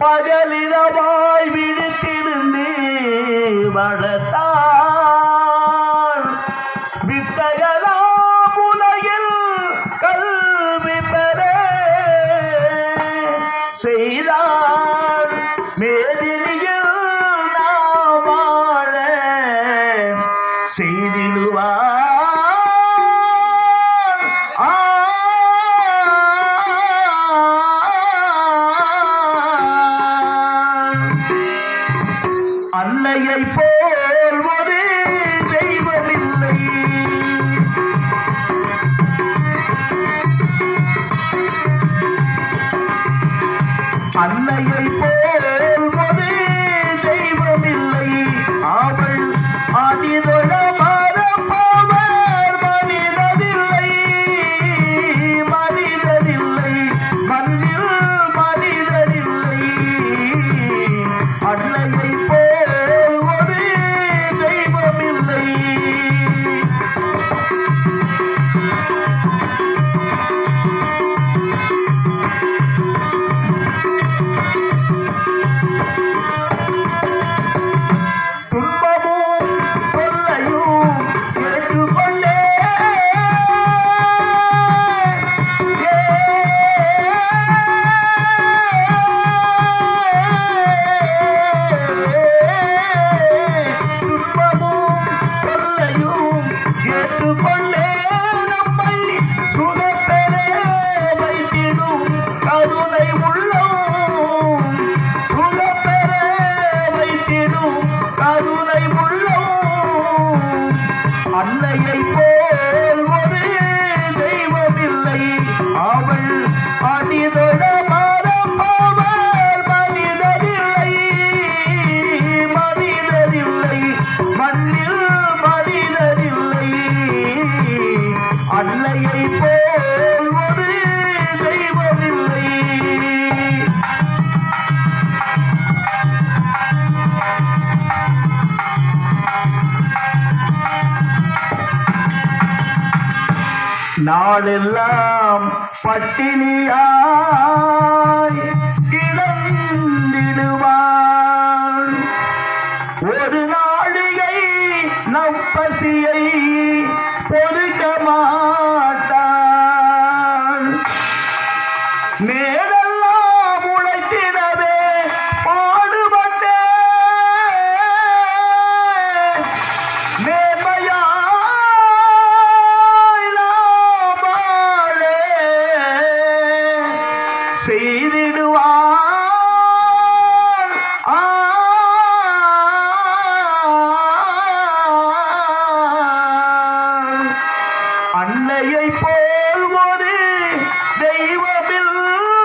பகலிரவாய் விழித்திருந்து வளர்த்தார். வித்தகலாம் உலகில் கல்வி பெற செய்தார். மேதினியில் நாம் செய்திடுவார். அன்னையை போல் ஒரு தெய்வமில்லை. அன்னையை போல் ஒரு நாளெல்லாம் பட்டினியாய் கிடந்திடுவான் ஒரு நாழிகை நம் பசியை செய்திடுவார். அன்னையை போல் ஒரு தெய்வமில்லை.